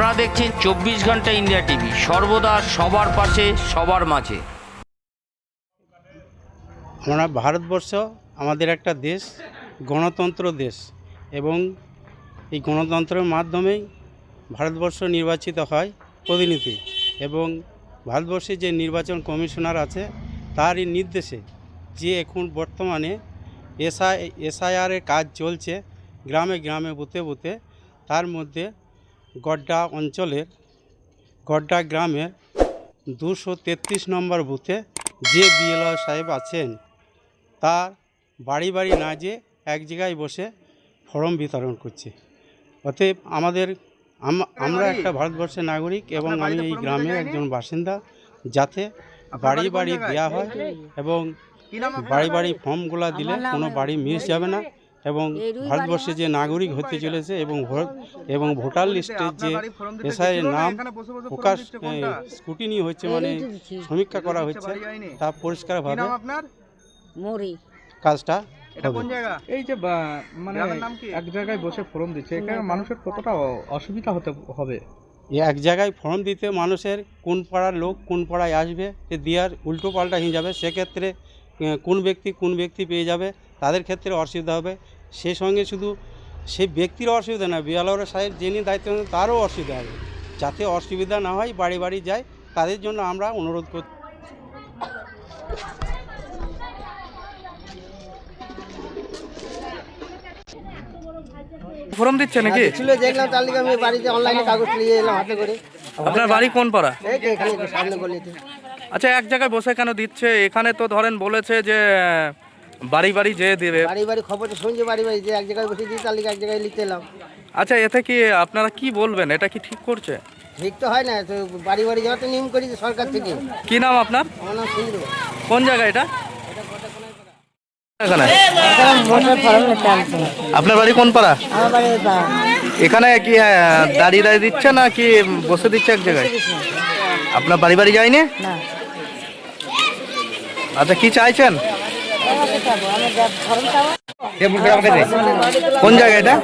আপনারা দেখছেন চব্বিশ ঘণ্টা ইন্ডিয়া টিভি। সর্বদা সবার পাশে, সবার মাঝে। আমরা ভারতবর্ষ আমাদের একটা দেশ, গণতন্ত্র দেশ। এবং এই গণতন্ত্রের মাধ্যমেই ভারতবর্ষ নির্বাচিত হয় প্রতিনিধি। এবং ভারতবর্ষে যে নির্বাচন কমিশনার আছে, তারই নির্দেশে যে এখন বর্তমানে এসআই এসআইআরের কাজ চলছে, গ্রামে গ্রামে, বুথে বুথে, তার মধ্যে গড্ডা অঞ্চলের গড্ডা গ্রামের দুশো তেত্রিশ নম্বর বুথে যে বিএলও সাহেব আছেন তার বাড়ি বাড়ি না যেয়ে এক জায়গায় বসে ফর্ম বিতরণ করছে। অতএব আমাদের আমরা একটা ভারতবর্ষের নাগরিক এবং আমি এই গ্রামের একজন বাসিন্দা যাতে বাড়ি বাড়ি দেওয়া হয় এবং বাড়ি বাড়ি? ফর্মগুলো দিলে কোনো বাড়ি মিস যাবে না। এবং ভারতবর্ষে যে নাগরিক হতে চলেছে এবং ভোট এবং ভোটার লিস্টের যে এসআই নাম প্রকাশ স্কুটিনি হচ্ছে মানে সমীক্ষা করা হচ্ছে তা পরিষ্কারভাবে। আপনার? মরি। কাজটা এটা কোন জায়গা? এই যে মানে? এক জায়গায় বসে ফর্ম দিচ্ছে এখানে মানুষের কতটা অসুবিধা হতে হবে? এই এক জায়গায় ফর্ম দিতে মানুষের কোন পাড়ার লোক কোন পাড়ায় আসবে এ দেওয়ার উল্টো পাল্টা হয়ে যাবে। সেক্ষেত্রে কোন ব্যক্তি কোন ব্যক্তি পেয়ে যাবে তাদের ক্ষেত্রে অসুবিধা হবে। সে সঙ্গে শুধু সেই ব্যক্তির অসুবিধা না বিয়ালর সাহেব যিনি দায়িত্ব নেন তারও অসুবিধা হবে। যাতে অসুবিধা না হয় বাড়ি বাড়ি যায় তাদের জন্য আমরা অনুরোধ করছি ফর্ম দিচ্ছে নাকি? ছিল দেখলাম তার লিগে আমি বাড়িতে অনলাইনে কাগজ নিয়ে এলাম হাতে করে। আপনার বাড়ি কোন পাড়া? এই এখানে সামনে গলিতে। আচ্ছা এক জায়গায় বসে কেন দিচ্ছে? এখানে তো ধরেন বলেছে যে বাড়ি বাড়ি যেয়ে দেবে। বাড়ি বাড়ি খবর শুনছি বাড়ি বাড়ি যে এক জায়গায় বসে দিয়ে তার লিগে এক জায়গায় লিখতে এলাম। আচ্ছা এতে কি আপনারা কি বলবেন? এটা কি ঠিক করছে? ঠিক তো হয় না তো বাড়ি বাড়ি যাওয়া তো নিয়ম করেছে সরকার থেকে। কি নাম আপনার? আমার নাম সুন্দর কোন জায়গা এটা? এখানে আপনার বাড়ি কোন পাড়া? এখানে কি আহ, দাঁড়িয়ে দাঁড়িয়ে দিচ্ছে না কি বসে দিচ্ছে এক জায়গায়? আপনার বাড়ি বাড়ি যায়নি? না। আচ্ছা কি চাইছেন? কোন জায়গায় এটা?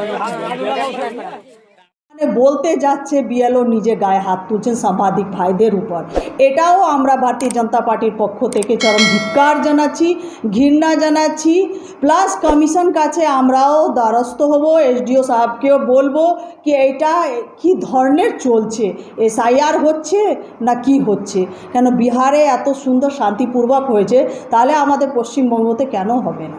বলতে যাচ্ছে বিএলও নিজে গায়ে হাত তুলছেন সাংবাদিক ভাইদের উপর। এটাও আমরা ভারতীয় জনতা পার্টির পক্ষ থেকে চরম ধিক্কার জানাচ্ছি, ঘৃণা জানাচ্ছি। প্লাস কমিশন কাছে আমরাও দ্বারস্থ হব, এসডিও সাহেবকেও বলব কি এটা কি ধরনের চলছে? এসআইআর হচ্ছে না কি হচ্ছে? কেন বিহারে এত সুন্দর শান্তিপূর্বক হয়েছে, তাহলে আমাদের পশ্চিমবঙ্গতে কেন হবে না?